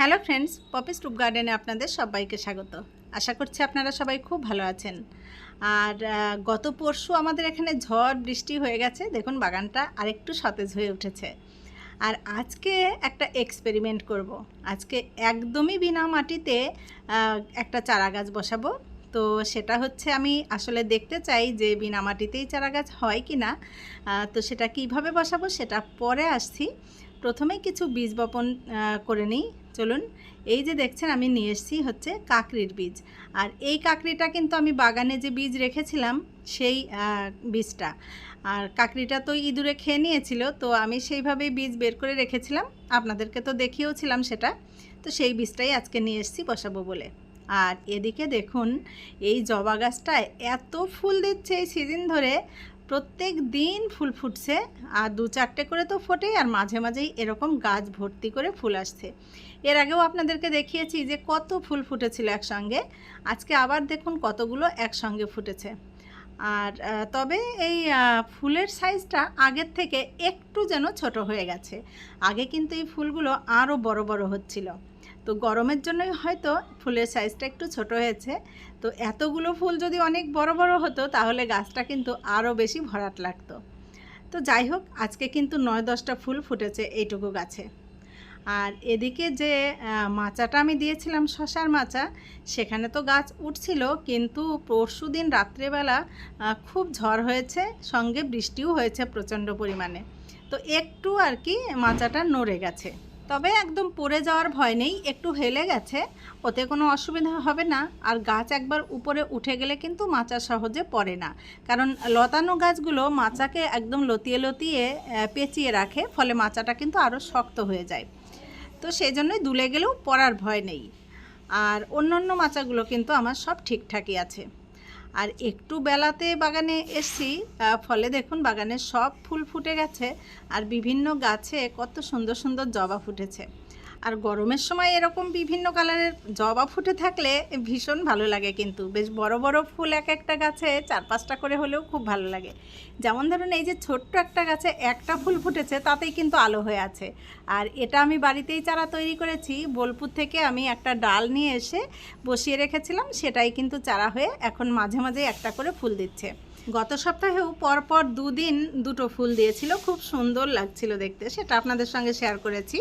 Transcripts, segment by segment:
Hello friends, poppy stoop গার্ডেনে আপনাদের সবাইকে স্বাগত। আশা করছি আপনারা সবাই খুব ভালো আছেন। আর গত পরশু আমাদের এখানে ঝড় বৃষ্টি হয়ে গেছে, দেখুন বাগানটা আরেকটু সতেজ হয়ে উঠেছে। আর আজকে একটা এক্সপেরিমেন্ট করব। আজকে একদমই বিনা মাটিতে একটা চারা গাছ বসাবো। তো সেটা হচ্ছে আমি আসলে দেখতে চাই যে বিনা মাটিতেই চারা গাছ হয় কি না। তো সেটা কীভাবে বসাবো সেটা পরে আসছি। প্রথমে কিছু বীজ বপন করে নিই। চলুন, এই যে দেখছেন আমি নিয়ে এসেছি হচ্ছে কাকরির বীজ। আর এই কাকরিটা কিন্তু আমি বাগানে যে বীজ রেখেছিলাম, সেই বীজটা। আর কাকরিটা তো ইঁদুরে খেয়ে নিয়েছিল, তো আমি সেইভাবেই বীজ বের করে রেখেছিলাম। আপনাদেরকে তো দেখিয়েওছিলাম সেটা। তো সেই বীজটাই আজকে নিয়ে এসেছি বসাবো বলে। আর এদিকে দেখুন, এই জবা গাছটায় এত ফুল দিচ্ছে এই সিজন ধরে। প্রত্যেক দিন ফুল ফুটছে, আর দু চারটে করে তো ফোটে আর মাঝে মাঝেই এরকম গাছ ভর্তি করে ফুল আসছে। এর আগেও আপনাদেরকে দেখিয়েছি যে কত ফুল ফুটেছিল একসঙ্গে। আজকে আবার দেখুন কতগুলো একসঙ্গে ফুটেছে। আর তবে এই ফুলের সাইজটা আগের থেকে একটু যেন ছোট হয়ে গেছে। আগে কিন্তু এই ফুলগুলো আরও বড় বড় হচ্ছিল। তো গরমের জন্যই হয়তো ফুলের সাইজটা একটু ছোট হয়েছে। তো এতগুলো ফুল যদি অনেক বড় বড় হতো, তাহলে গাছটা কিন্তু আরও বেশি ভরাট লাগতো। তো যাই হোক, আজকে কিন্তু নয় দশটা ফুল ফুটেছে এইটুকু গাছে। আর এদিকে যে মাচাটা আমি দিয়েছিলাম, শশার মাচা, সেখানে তো গাছ উঠছিল, কিন্তু পরশু দিন রাত্রেবেলা খুব ঝড় হয়েছে, সঙ্গে বৃষ্টিও হয়েছে প্রচণ্ড পরিমাণে। তো একটু আর কি মাচাটা নড়ে গেছে। তবে একদম পড়ে যাওয়ার ভয় নেই, একটু হেলে গেছে, ওতে কোনো অসুবিধা হবে না। আর গাছ একবার উপরে উঠে গেলে কিন্তু মাচা সহজে পড়ে না। কারণ লতানো গাছগুলো মাচাকে একদম লতিয়ে লতিয়ে পেঁচিয়ে রাখে, ফলে মাচাটা কিন্তু আরও শক্ত হয়ে যায়। তো সেই জন্যই দুলে গেলেও পড়ার ভয় নেই। আর অন্য অন্য মাচাগুলো কিন্তু আমার সব ঠিকঠাকই আছে। আর একটু বেলাতে বাগানে এসছি ফলে দেখুন বাগানে সব ফুল ফুটে গেছে আর বিভিন্ন গাছে কত সুন্দর সুন্দর জবা ফুটেছে। আর গরমের সময় এরকম বিভিন্ন কালারের জবা ফুটে থাকলে ভীষণ ভালো লাগে কিন্তু। বেশ বড় বড় ফুল এক একটা গাছে চার পাঁচটা করে হলেও খুব ভালো লাগে। যেমন ধরুন এই যে ছোট্ট একটা গাছে একটা ফুল ফুটেছে, তাতেই কিন্তু আলো হয়ে আছে। আর এটা আমি বাড়িতেই চারা তৈরি করেছি। বোলপুর থেকে আমি একটা ডাল নিয়ে এসে বসিয়ে রেখেছিলাম, সেটাই কিন্তু চারা হয়ে এখন মাঝে মাঝে একটা করে ফুল দিচ্ছে। গত সপ্তাহেও পরপর দুদিন দুটো ফুল দিয়েছিল, খুব সুন্দর লাগছিল দেখতে, সেটা আপনাদের সঙ্গে শেয়ার করেছি।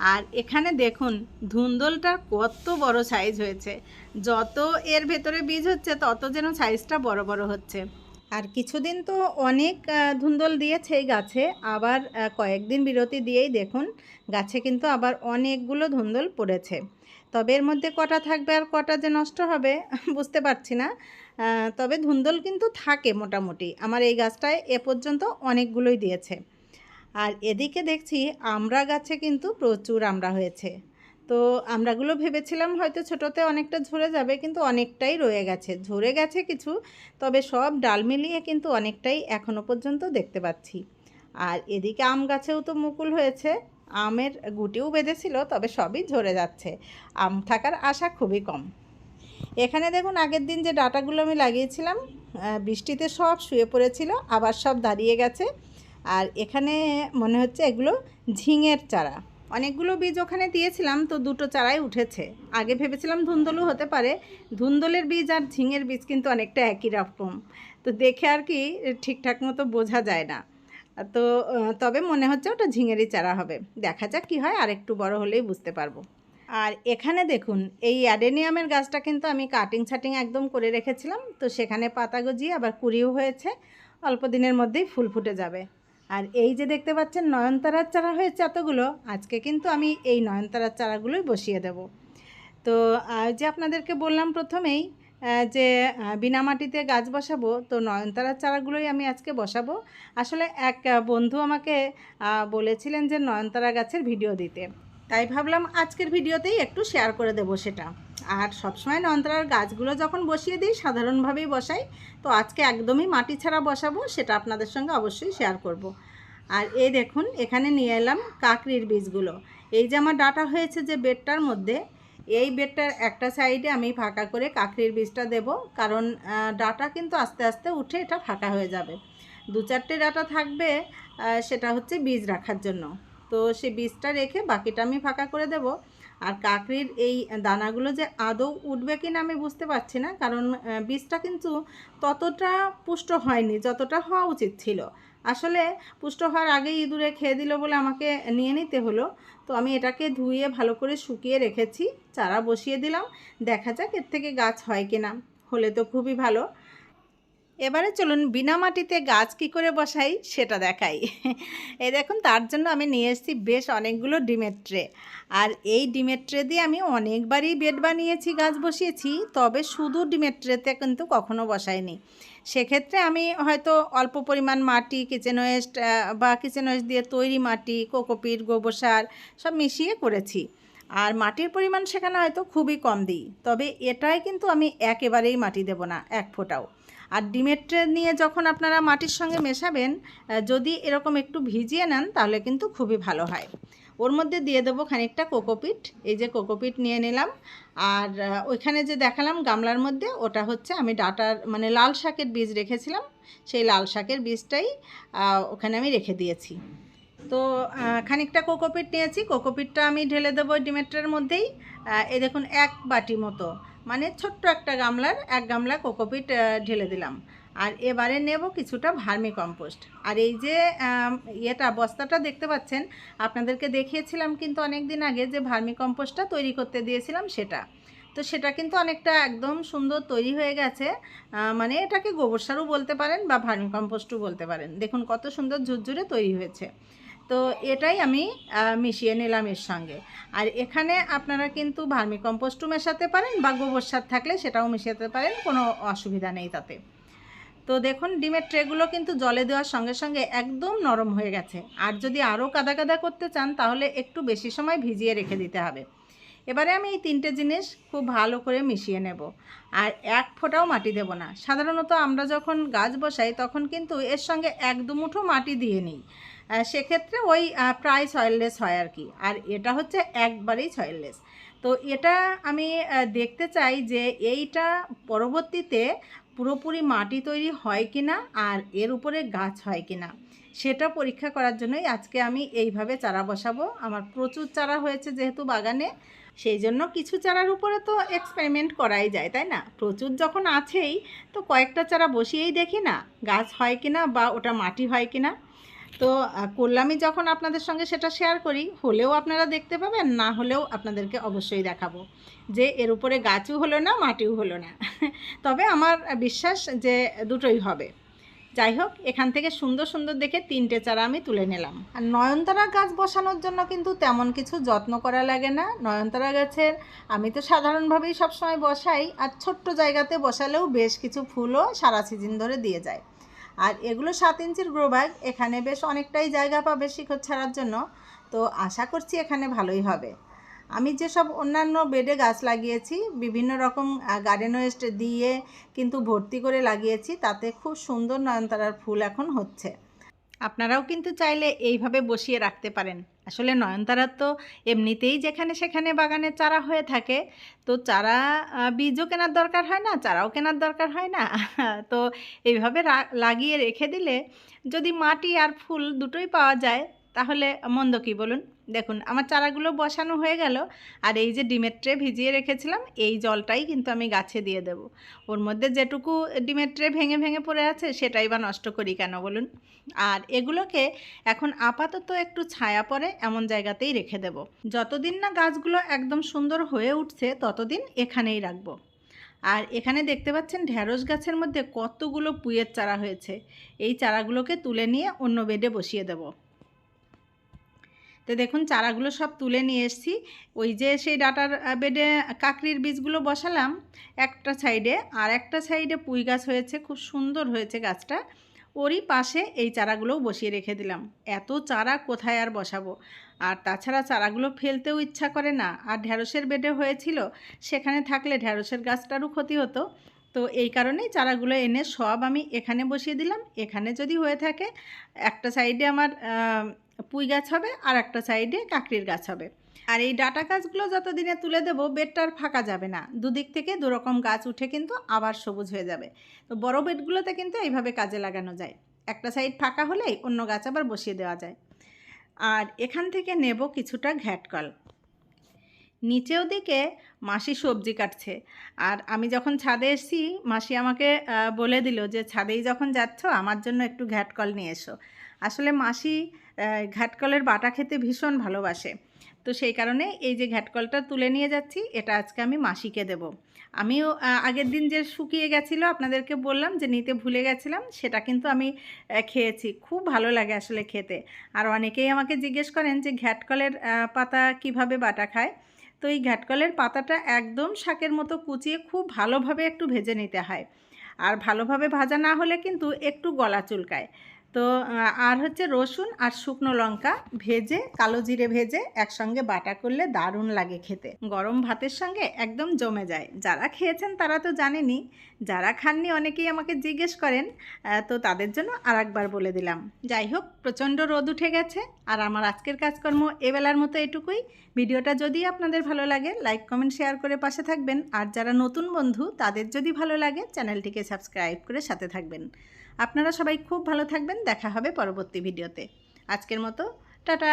আর এখানে দেখুন, ধুন্দলটা কত বড় সাইজ হয়েছে। যত এর ভেতরে বীজ হচ্ছে, তত যেন সাইজটা বড় বড় হচ্ছে। আর কিছুদিন তো অনেক ধুন্দল দিয়েছে এই গাছে। আবার কয়েকদিন বিরতি দিয়েই দেখুন, গাছে কিন্তু আবার অনেকগুলো ধুন্দল পড়েছে। তবে এর মধ্যে কটা থাকবে আর কটা যে নষ্ট হবে, বুঝতে পারছি না। তবে ধুন্দল কিন্তু থাকে মোটামুটি। আমার এই গাছটায় এ পর্যন্ত অনেকগুলোই দিয়েছে। আর এদিকে দেখছি আমরা গাছে কিন্তু প্রচুর আমরা হয়েছে। তো আমরাগুলো ভেবেছিলাম হয়তো ছোটোতে অনেকটা ঝরে যাবে, কিন্তু অনেকটাই রয়ে গেছে। ঝরে গেছে কিছু, তবে সব ডাল মিলিয়ে কিন্তু অনেকটাই এখনও পর্যন্ত দেখতে পাচ্ছি। আর এদিকে আম গাছেও তো মুকুল হয়েছে, আমের গুটিও বেঁধেছিল, তবে সবই ঝরে যাচ্ছে। আম থাকার আশা খুবই কম। এখানে দেখুন আগের দিন যে ডাটাগুলো আমি লাগিয়েছিলাম বৃষ্টিতে সব শুয়ে পড়েছিল, আবার সব দাঁড়িয়ে গেছে। আর এখানে মনে হচ্ছে এগুলো ঝিঙের চারা। অনেকগুলো বীজ ওখানে দিয়েছিলাম, তো দুটো চারাই উঠেছে। আগে ভেবেছিলাম ধুন্দলু হতে পারে। ধুন্দলের বীজ আর ঝিঙের বীজ কিন্তু অনেকটা একই রকম। তো দেখে আর কি ঠিকঠাক মতো বোঝা যায় না। তো তবে মনে হচ্ছে ওটা ঝিঙেরই চারা হবে। দেখা যাক কী হয়, আর একটু বড় হলেই বুঝতে পারব। আর এখানে দেখুন, এই অ্যাডেনিয়ামের গাছটা কিন্তু আমি কাটিং ছাটিং একদম করে রেখেছিলাম। তো সেখানে পাতা গজিয়ে আবার কুড়িও হয়েছে। অল্প দিনের মধ্যেই ফুল ফুটে যাবে। আর এই যে দেখতে পাচ্ছেন নয়নতারার চারা হয়েছে এতগুলো, আজকে কিন্তু আমি এই নয়নতারার চারাগুলোই বসিয়ে দেব। তো যে আপনাদেরকে বললাম প্রথমেই যে বিনা মাটিতে গাছ বসাবো, তো নয়নতারার চারাগুলোই আমি আজকে বসাবো। আসলে এক বন্ধু আমাকে বলেছিলেন যে নয়নতারা গাছের ভিডিও দিতে। তাই ভাবলাম আজকের ভিডিওতেই একটু শেয়ার করে দেবো সেটা। আর সবসময় নয়নতারার গাছগুলো যখন বসিয়ে দিই, সাধারণভাবেই বসাই। তো আজকে একদমই মাটি ছাড়া বসাবো, সেটা আপনাদের সঙ্গে অবশ্যই শেয়ার করব। আর এই দেখুন, এখানে নিয়ে এলাম কাকরির বীজগুলো। এই যে আমার ডাটা হয়েছে যে বেডটার মধ্যে, এই বেডটার একটা সাইডে আমি ফাঁকা করে কাকরির বীজটা দেব, কারণ ডাটা কিন্তু আস্তে আস্তে উঠে এটা ফাঁকা হয়ে যাবে। দু চারটে ডাটা থাকবে সেটা হচ্ছে বীজ রাখার জন্য। তো সে বীজটা রেখে বাকিটা আমি ফাঁকা করে দেব। আর কাকড়ির এই দানাগুলো যে আদৌ উঠবে কি না আমি বুঝতে পারছি না, কারণ বীজটা কিন্তু ততটা পুষ্ট হয়নি, যতটা হওয়া উচিত ছিল। আসলে পুষ্ট হওয়ার আগেই ইঁদুরে খেয়ে দিল বলে আমাকে নিয়ে নিতে হলো। তো আমি এটাকে ধুয়ে ভালো করে শুকিয়ে রেখেছি। চারা বসিয়ে দিলাম। দেখা যাক এর থেকে গাছ হয় কিনা। হলে তো খুবই ভালো। এবারে চলুন বিনা মাটিতে গাছ কি করে বসাই সেটা দেখাই। এই দেখুন, তার জন্য আমি নিয়ে এসেছি বেশ অনেকগুলো ডিমের ট্রে। আর এই ডিমের ট্রে দিয়ে আমি অনেকবারই বেড বানিয়েছি, গাছ বসিয়েছি। তবে শুধু ডিমের ট্রেতে কিন্তু কখনো বসাইনি। সেক্ষেত্রে আমি হয়তো অল্প পরিমাণ মাটি কিচেন ওয়েস্ট বা কিচেন ওয়েস্ট দিয়ে তৈরি মাটি কোকোপিট গোবর সার সব মিশিয়ে করেছি। আর মাটির পরিমাণ সেখানে হয়তো খুবই কম দিই। তবে এটাই কিন্তু আমি একেবারেই মাটি দেব না, এক ফোঁটাও। আর ডিমের ট্রে নিয়ে যখন আপনারা মাটির সঙ্গে মেশাবেন যদি এরকম একটু ভিজিয়ে নেন, তাহলে কিন্তু খুবই ভালো হয়। ওর মধ্যে দিয়ে দেবো খানিকটা কোকোপিট। এই যে কোকোপিট নিয়ে নিলাম। আর ওইখানে যে দেখালাম গামলার মধ্যে, ওটা হচ্ছে আমি ডাটার মানে লাল শাকের বীজ রেখেছিলাম। সেই লাল শাকের বীজটাই ওখানে আমি রেখে দিয়েছি। তো খানিকটা কোকোপিট নিয়েছি। কোকোপিটটা আমি ঢেলে দেবো ডিমেট্রের মধ্যেই। এই দেখুন, এক বাটি মতো। মানে ছোট্ট একটা গামলার, এক গামলা কোকোপিট ঢেলে দিলাম। আর এবারে নেব কিছুটা ভার্মি কম্পোস্ট আর এই যে ইয়েটা, বস্তাটা দেখতে পাচ্ছেন, আপনাদেরকে দেখিয়েছিলাম কিন্তু অনেক দিন আগে যে ভার্মি কম্পোস্টটা তৈরি করতে দিয়েছিলাম সেটা। তো সেটা কিন্তু অনেকটা একদম সুন্দর তৈরি হয়ে গেছে। মানে এটাকে গোবর সারও বলতে পারেন বা ভার্মি কম্পোস্টও বলতে পারেন। দেখুন, কত সুন্দর ঝুরঝুরে তৈরি হয়েছে। তো এটাই আমি মিশিয়ে নিলাম এর সঙ্গে। আর এখানে আপনারা কিন্তু ভার্মি কম্পোস্টও মেশাতে পারেন বা গোবর সার থাকলে সেটাও মেশাতে পারেন, কোনো অসুবিধা নেই তাতে। তো দেখুন, ডিমের ট্রেগুলো কিন্তু জলে দেওয়ার সঙ্গে সঙ্গে একদম নরম হয়ে গেছে। আর যদি আরও কাদা কাদা করতে চান, তাহলে একটু বেশি সময় ভিজিয়ে রেখে দিতে হবে। এবারে আমি এই তিনটে জিনিস খুব ভালো করে মিশিয়ে নেব। আর এক ফোঁটাও মাটি দেব না। সাধারণত আমরা যখন গাছ বসাই, তখন কিন্তু এর সঙ্গে এক দু মুঠো মাটি দিয়ে নিই। সেক্ষেত্রে ওই প্রায় সয়েললেস হয় আর কি আর এটা হচ্ছে একবারেই সয়েললেস তো এটা আমি দেখতে চাই যে এইটা পরবর্তীতে পুরোপুরি মাটি তৈরি হয় কি না আর এর উপরে গাছ হয় কি না সেটা পরীক্ষা করার জন্যই আজকে আমি এইভাবে চারা বসাবো। আমার প্রচুর চারা হয়েছে যেহেতু বাগানে, সেই জন্য কিছু চারার উপরে তো এক্সপেরিমেন্ট করাই যায়, তাই না? প্রচুর যখন আছেই, তো কয়েকটা চারা বসিয়েই দেখি না, গাছ হয় কি না বা ওটা মাটি হয় কি না তো করলামই যখন আপনাদের সঙ্গে সেটা শেয়ার করি, হলেও আপনারা দেখতে পাবেন, না হলেও আপনাদেরকে অবশ্যই দেখাবো। যে এর উপরে গাছও হলো না, মাটিও হলো না। তবে আমার বিশ্বাস যে দুটোই হবে। যাই হোক, এখান থেকে সুন্দর সুন্দর দেখে তিনটে চারা আমি তুলে নিলাম। আর নয়নতারা গাছ বসানোর জন্য কিন্তু তেমন কিছু যত্ন করা লাগে না। নয়নতারা গাছের আমি তো সাধারণভাবেই সবসময় বসাই, আর ছোট্ট জায়গাতে বসালেও বেশ কিছু ফুলও সারা সিজন ধরে দিয়ে যায়। আর এগুলো সাত ইঞ্চির গ্রো ব্যাগ, এখানে বেশ অনেকটাই জায়গা পাবে শিকড় ছাড়ার জন্য। তো আশা করছি এখানে ভালোই হবে। আমি যেসব অন্যান্য বেডে গাছ লাগিয়েছি, বিভিন্ন রকম গার্ডেন ওয়েস্ট দিয়ে কিন্তু ভর্তি করে লাগিয়েছি, তাতে খুব সুন্দর নয়নতারার ফুল এখন হচ্ছে। আপনারাও কিন্তু চাইলে এইভাবে বসিয়ে রাখতে পারেন। আসলে নয়নতারার তো এমনিতেই যেখানে সেখানে বাগানে চারা হয়ে থাকে। তো চারা বীজও কেনার দরকার হয় না, চারাও কেনার দরকার হয় না। তো এইভাবে লাগিয়ে রেখে দিলে যদি মাটি আর ফুল দুটোই পাওয়া যায় তাহলে মন্দ কি বলুন? দেখুন, আমার চারাগুলো বসানো হয়ে গেল, আর এই যে ডিমের ট্রে ভিজিয়ে রেখেছিলাম, এই জলটাই কিন্তু আমি গাছে দিয়ে দেব। ওর মধ্যে যেটুকু ডিমের ট্রে ভেঙে ভেঙে পড়ে আছে, সেটাই বা নষ্ট করি কেন বলুন? আর এগুলোকে এখন আপাতত একটু ছায়া পড়ে এমন জায়গাতেই রেখে দেব। যতদিন না গাছগুলো একদম সুন্দর হয়ে উঠছে, ততদিন এখানেই রাখব। আর এখানে দেখতে পাচ্ছেন ঢ্যাঁড়স গাছের মধ্যে কতগুলো পুয়ের চারা হয়েছে। এই চারাগুলোকে তুলে নিয়ে অন্য বেডে বসিয়ে দেব। তো দেখুন চারাগুলো সব তুলে নিয়ে এসেছি। ওই যে সেই ডাটার বেডে কাকরির বীজগুলো বসালাম একটা সাইডে। আর একটা সাইডে পুঁই গাছ হয়েছে, খুব সুন্দর হয়েছে গাছটা। ওরই পাশে এই চারাগুলোও বসিয়ে রেখে দিলাম। এত চারা কোথায় আর বসাবো? আর তাছাড়া চারাগুলো ফেলতেও ইচ্ছা করে না। আর ঢ্যাঁড়সের বেডে হয়েছিল, সেখানে থাকলে ঢ্যাঁড়সের গাছটারও ক্ষতি হতো। তো এই কারণেই চারাগুলো এনে সব আমি এখানে বসিয়ে দিলাম। এখানে যদি হয়ে থাকে, একটা সাইডে আমার পুঁই গাছ হবে আর একটা সাইডে কাকরির গাছ হবে। আর এই ডাটা গাছগুলো যতদিনে তুলে দেবো, বেডটা আর ফাঁকা যাবে না। দুদিক থেকে দুরকম গাছ উঠে কিন্তু আবার সবুজ হয়ে যাবে। তো বড় বেডগুলোতে কিন্তু এইভাবে কাজে লাগানো যায়। একটা সাইড ফাঁকা হলেই অন্য গাছ আবার বসিয়ে দেওয়া যায়। আর এখান থেকে নেব কিছুটা ঘ্যাটকল নিচেও দিকে মাসি সবজি কাটছে। আর আমি যখন ছাদে এসেছি, মাসি আমাকে বলে দিল যে, ছাদেই যখন যাচ্ছ, আমার জন্য একটু ঘ্যাটকল নিয়ে এসো। আসলে মাসি আহ, ঘ্যাটকলের বাটা খেতে ভীষণ ভালোবাসে। তো সেই কারণে এই যে ঘ্যাটকলটা তুলে নিয়ে যাচ্ছি এটা আজকে আমি মাসিকে দেব। আমিও আগের দিন যে শুকিয়ে গেছিল আপনাদেরকে বললাম যে নিতে ভুলে গেছিলাম সেটা কিন্তু আমি খেয়েছি। খুব ভালো লাগে আসলে খেতে। আর অনেকেই আমাকে জিজ্ঞেস করেন যে ঘ্যাটকলের পাতা কীভাবে বাটা খায়? তো এই ঘ্যাটকলের পাতাটা একদম শাকের মতো কুচিয়ে খুব ভালোভাবে একটু ভেজে নিতে হয়। আর ভালোভাবে ভাজা না হলে কিন্তু একটু গলা চুলকায়। তো আর হচ্ছে রসুন আর শুকনো লঙ্কা ভেজে, কালো জিরে ভেজে একসঙ্গে বাটা করলে দারুণ লাগে খেতে। গরম ভাতের সঙ্গে একদম জমে যায়। যারা খেয়েছেন তারা তো জানেনি যারা খাননি অনেকেই আমাকে জিজ্ঞেস করেন তো তাদের জন্য আর একবার বলে দিলাম। যাই হোক, প্রচণ্ড রোদ উঠে গেছে আর আমার আজকের কাজকর্ম এবেলার মতো এটুকুই। ভিডিওটা যদি আপনাদের ভালো লাগে, লাইক, কমেন্ট, শেয়ার করে পাশে থাকবেন। আর যারা নতুন বন্ধু, তাদের যদি ভালো লাগে, চ্যানেলটিকে সাবস্ক্রাইব করে সাথে থাকবেন। আপনারা সবাই খুব ভালো থাকবেন। দেখা হবে পরবর্তী ভিডিওতে। আজকের মতো টাটা!